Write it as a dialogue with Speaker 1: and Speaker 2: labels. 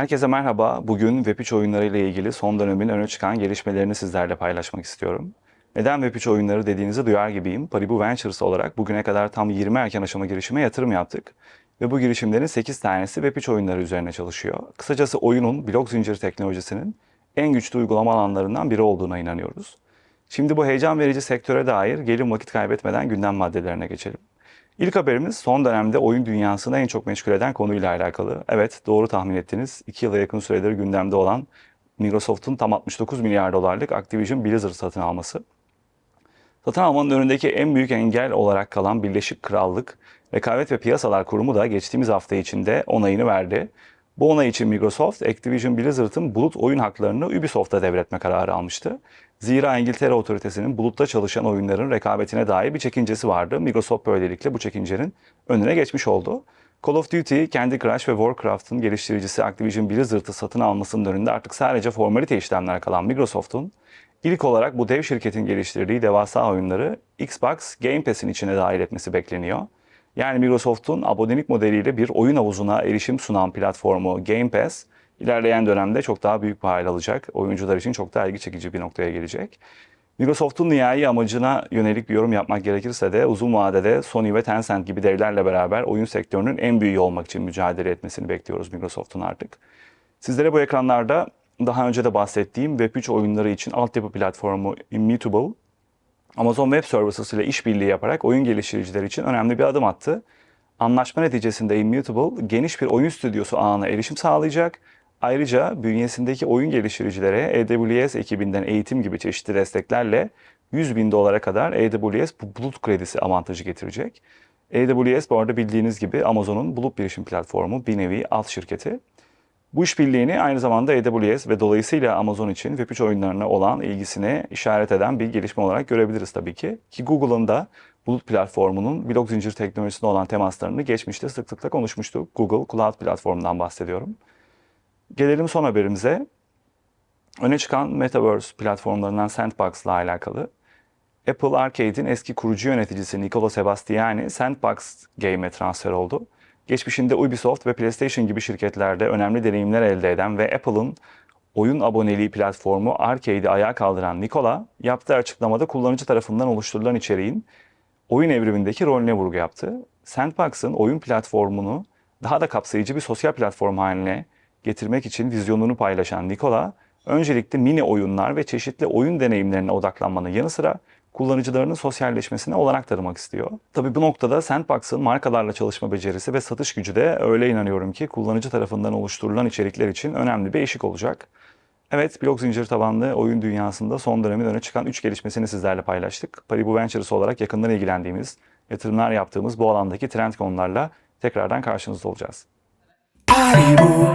Speaker 1: Herkese merhaba. Bugün Web3 oyunları ile ilgili son dönemin öne çıkan gelişmelerini sizlerle paylaşmak istiyorum. Neden Web3 oyunları dediğinizi duyar gibiyim. Paribu Ventures olarak bugüne kadar tam 20 erken aşama girişime yatırım yaptık. Ve bu girişimlerin 8 tanesi Web3 oyunları üzerine çalışıyor. Kısacası oyunun blok zinciri teknolojisinin en güçlü uygulama alanlarından biri olduğuna inanıyoruz. Şimdi bu heyecan verici sektöre dair gelin vakit kaybetmeden gündem maddelerine geçelim. İlk haberimiz son dönemde oyun dünyasını en çok meşgul eden konuyla alakalı. Evet doğru tahmin ettiniz. 2 yıla yakın süredir gündemde olan Microsoft'un tam 69 milyar dolarlık Activision Blizzard satın alması. Satın almanın önündeki en büyük engel olarak kalan Birleşik Krallık Rekabet ve Piyasalar Kurumu da geçtiğimiz hafta içinde onayını verdi. Bu onay için Microsoft, Activision Blizzard'ın bulut oyun haklarını Ubisoft'a devretme kararı almıştı. Zira İngiltere otoritesinin bulutta çalışan oyunların rekabetine dair bir çekincesi vardı. Microsoft böylelikle bu çekincenin önüne geçmiş oldu. Call of Duty, Candy Crush ve Warcraft'ın geliştiricisi Activision Blizzard'ı satın almasının önünde artık sadece formalite işlemler kalan Microsoft'un ilk olarak bu dev şirketin geliştirdiği devasa oyunları Xbox Game Pass'in içine dahil etmesi bekleniyor. Yani Microsoft'un abonelik modeliyle bir oyun havuzuna erişim sunan platformu Game Pass ilerleyen dönemde çok daha büyük bir hal alacak. Oyuncular için çok daha ilgi çekici bir noktaya gelecek. Microsoft'un nihai amacına yönelik bir yorum yapmak gerekirse de uzun vadede Sony ve Tencent gibi devlerle beraber oyun sektörünün en büyüğü olmak için mücadele etmesini bekliyoruz Microsoft'un artık. Sizlere bu ekranlarda daha önce de bahsettiğim Web3 oyunları için altyapı platformu Immutable, Amazon Web Services ile işbirliği yaparak oyun geliştiricileri için önemli bir adım attı. Anlaşma neticesinde Immutable geniş bir oyun stüdyosu ağına erişim sağlayacak. Ayrıca bünyesindeki oyun geliştiricilere AWS ekibinden eğitim gibi çeşitli desteklerle 100 bin dolara kadar AWS bulut kredisi avantajı getirecek. AWS bu arada bildiğiniz gibi Amazon'un bulut bilişim platformu bir nevi alt şirketi. Bu işbirliğini aynı zamanda AWS ve dolayısıyla Amazon için Web3 oyunlarına olan ilgisini işaret eden bir gelişme olarak görebiliriz tabii ki. Ki Google'ın da bulut platformunun blok zincir teknolojisine olan temaslarını geçmişte sıklıkla konuşmuştuk. Google Cloud platformundan bahsediyorum. Gelelim son haberimize. Öne çıkan Metaverse platformlarından Sandbox ile alakalı. Apple Arcade'in eski kurucu yöneticisi Nicola Sebastiani Sandbox Game'e transfer oldu. Geçmişinde Ubisoft ve PlayStation gibi şirketlerde önemli deneyimler elde eden ve Apple'ın oyun aboneliği platformu Arcade'i ayağa kaldıran Nicola, yaptığı açıklamada kullanıcı tarafından oluşturulan içeriğin oyun evrimindeki rolüne vurgu yaptı. Sandbox'ın oyun platformunu daha da kapsayıcı bir sosyal platform haline getirmek için vizyonunu paylaşan Nicola, öncelikle mini oyunlar ve çeşitli oyun deneyimlerine odaklanmanın yanı sıra kullanıcılarının sosyalleşmesine olanak tanımak istiyor. Tabii bu noktada Sandbox'ın markalarla çalışma becerisi ve satış gücü de öyle inanıyorum ki kullanıcı tarafından oluşturulan içerikler için önemli bir eşik olacak. Evet, blok zincir tabanlı oyun dünyasında son dönemin öne çıkan 3 gelişmesini sizlerle paylaştık. Paribu Ventures olarak yakından ilgilendiğimiz, yatırımlar yaptığımız bu alandaki trend konularla tekrardan karşınızda olacağız.
Speaker 2: Paribu,